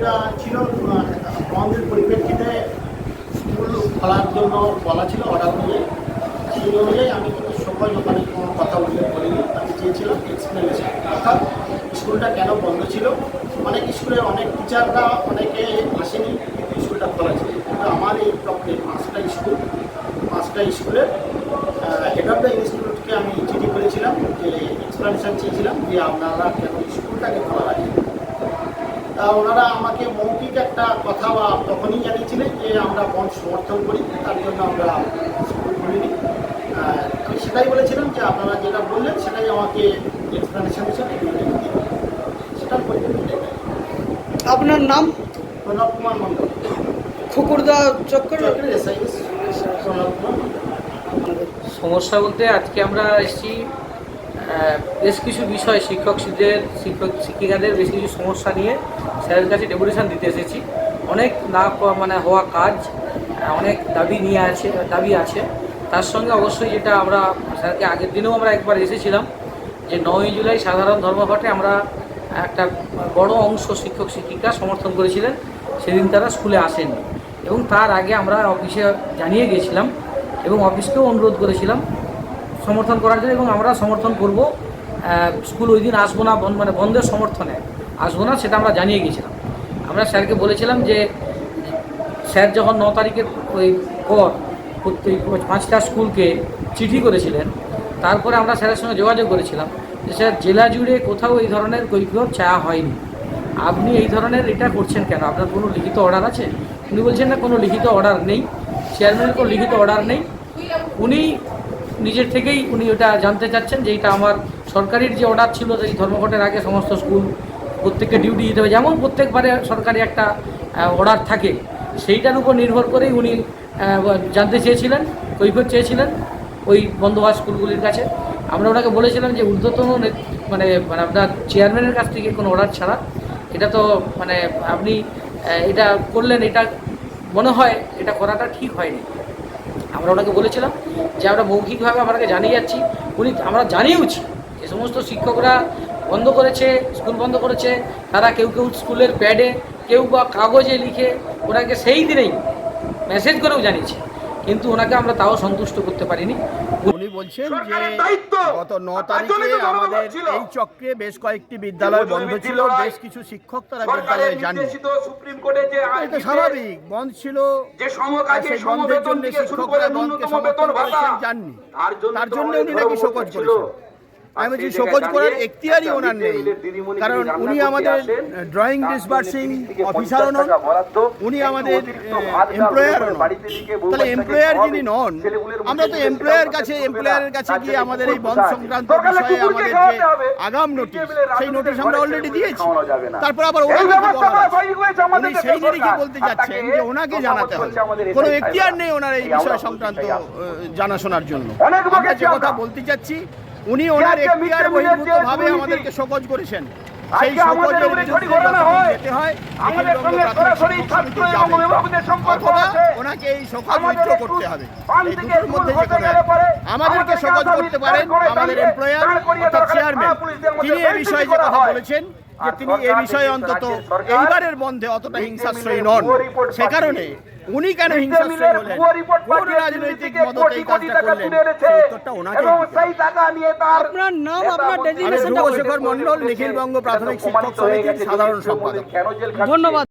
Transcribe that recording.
যেটা ছিল বন্ধের পরিপ্রেক্ষিতে স্কুল খোলার জন্য বলা ছিল অর্ডার অনুযায়ী সেই অনুযায়ী আমি কিন্তু সকল ওখানে কোনো কথা উল্লেখ করিনি, আমি চেয়েছিলাম এক্সপ্লেনেশন অর্থাৎ স্কুলটা কেন বন্ধ ছিল? অনেক স্কুলের অনেক টিচাররা অনেকে আসেনি কিন্তু স্কুলটা খোলা ছিল। কিন্তু আমার এই ব্লকে পাঁচটা স্কুল, পাঁচটা স্কুলের হেড অফ দ্য ইনস্টিটিউটকে আমি চিঠি করেছিলাম, যে এক্সপ্লেনেশন চেয়েছিলাম যে আপনারা কেন স্কুলটাকে খোলা রাখেন তা ওনারা আমাকে মৌখিক একটা কথা বা তখনই জানিয়েছিলেন যে আমরা বন্ধ সমর্থন করি তার জন্য আমরা স্কুল খুলিনি। আমি সেটাই বলেছিলাম যে আপনারা যেটা বললেন সেটাই আমাকে এক্সপ্লেনেশন হিসেবে সেটার পরিপ্রেক্ষিতে আপনার নাম? প্রণব কুমার মণ্ডল। খুকুরদা চক্কর? সমস্যা বলতে আজকে আমরা এসেছি বেশ কিছু বিষয় শিক্ষকদের, শিক্ষক শিক্ষিকাদের বেশ কিছু সমস্যা নিয়ে স্যারের কাছে ডেপুটেশন দিতে এসেছি। অনেক না মানে হওয়া কাজ অনেক দাবি নিয়ে আছে, দাবি আছে। তার সঙ্গে অবশ্যই যেটা আমরা, স্যারকে আগের দিনেও আমরা একবার এসেছিলাম যে নয়ই জুলাই সাধারণ ধর্মঘটে আমরা একটা বড় অংশ শিক্ষক শিক্ষিকা সমর্থন করেছিলেন। সেদিন তারা স্কুলে আসেননি। এবং তার আগে আমরা অফিসে জানিয়ে গিয়েছিলাম এবং অফিসকেও অনুরোধ করেছিলাম সমর্থন করার জন্য এবং আমরা সমর্থন করব। স্কুল ওই দিন আসব না মানে বন্ধের সমর্থনে আসব না, সেটা আমরা জানিয়ে গিয়েছিলাম আমরা স্যারকে বলেছিলাম যে, স্যার যখন ন তারিখের ওই পর পাঁচটা স্কুলকে চিঠি করেছিলেন, তারপরে আমরা স্যারের সঙ্গে যোগাযোগ করেছিলাম যে, স্যার, জেলা জুড়ে কোথাও এই ধরনের কৈফিয়ত চাওয়া হয়নি। আপনি এই ধরনের এটা করছেন কেন? আপনার কোনো লিখিত অর্ডার আছে? উনি বলছেন, না, কোনো লিখিত অর্ডার নেই। চেয়ারম্যানের কোনো লিখিত অর্ডার নেই। উনি নিজের থেকেই উনি ওটা জানতে চাচ্ছেন যে এটা আমার সরকারের যে অর্ডার ছিল যে ধর্মঘটের আগে সমস্ত স্কুল প্রত্যেককে ডিউটি দিতে হবে। যেমন প্রত্যেকবারে সরকারি একটা অর্ডার থাকে, সেইটার উপর নির্ভর করেই উনি জানতে চেয়েছিলেন, কৈফিয়ত চেয়েছিলেন ওই বন্ধ হওয়া স্কুলগুলির কাছে। আমরা ওনাকে বলেছিলাম যে ঊর্ধ্বতন মানে মানে আপনার চেয়ারম্যানের কাছ থেকে কোনো অর্ডার ছাড়া। এটা তো মানে আপনি এটা করলেন, এটা মনে হয় এটা করাটা ঠিক হয়নি। আমরা ওনাকে বলেছিলাম যে আমরা মৌখিকভাবে আপনাকে জানিয়ে যাচ্ছি। উনি আমরা জানিয়েওছি যে সমস্ত শিক্ষকরা বন্ধ করেছে, স্কুল বন্ধ করেছে, তারা কেউ কেউ স্কুলের প্যাডে, কেউ বা কাগজে লিখে ওনাকে সেই দিনেই মেসেজ করেও জানিয়েছে। কিন্তু ওনাকে আমরা তাও সন্তুষ্ট করতে পারিনি। বলছেন যে গত ন তারিখে আমাদের এই চক্রে বেশ কয়েকটি বিদ্যালয় বন্ধ ছিল বেশ কিছু শিক্ষক তারা বিদ্যালয়ে যাননি। সুপ্রিম কোর্টে যে এটা স্বাভাবিক বন্ধ ছিল। যে সমকাজে সেই বন্ধের সমবেতন জন্য থেকে শুরু করে শিক্ষকরা বন্ধকে ন্যূনতম বেতন সমর্থন ভাতা করেছেন যাননি। তার জন্য উনি নাকি শোকজ। করেছেন। আমি বলছি শোকজ করার এখতিয়ারই ওনার নেই কারণ উনি আমাদের ড্রয়িং ডিসবার্সিং 30 থেকে 50 অফিসারও নন উনি আমাদের এমপ্লয়ারও নন তাহলে এমপ্লয়ার যিনি নন আমরা তো এমপ্লয়ার কাছে এমপ্লয়ারের কাছে গিয়ে আমাদের এই বন্ধ সংক্রান্ত বিষয়ে খাওয়াতে হবে। আগাম নোটিশ সেই নোটিশ আমরা অলরেডি দিয়েছি। তারপর আবার আমাদের উনি সেই সরকার। বলতে যাচ্ছেন যে ওনাকে জানাতে হবে কোনো এখতিয়ার নেই ওনার এই বিষয় সংক্রান্ত। জানাশোনার জন্য আমরা যে কথা বলতে চাচ্ছি উনি ওনার এখতিয়ার মিড-ডে মিলের যে বহির্ভূত ভাবে আমাদেরকে শোকজ করেছেন। সেই হয়। যেতে হয় আমাদের সঙ্গে সরাসরি ছাত্র এবং অভিভাবকদের সম্পর্ক আছে। ওনাকে এই শোকজ আমাদের করতে হবে। এই দুটোর মধ্যে যে কোনো আমাদেরকে শোকজ করতে পারেন আমাদের এমপ্লয়ার অর্থাৎ চেয়ারম্যান তিনি এই বিষয়ে যে কথা বলেছেন যে তিনি এই বিষয়ে অন্তত এইবারের বন্ধে অতটা হিংসাশ্রয়ী নন। সে কারণে উনি কেন রাজনৈতিক মদতে কাজটা করলেন? সেই উত্তরটা ওনাকে আপনার নাম, আপনার মণ্ডল, প্রাথমিক শিক্ষক সমিতির সাধারণ সম্পাদক। ধন্যবাদ।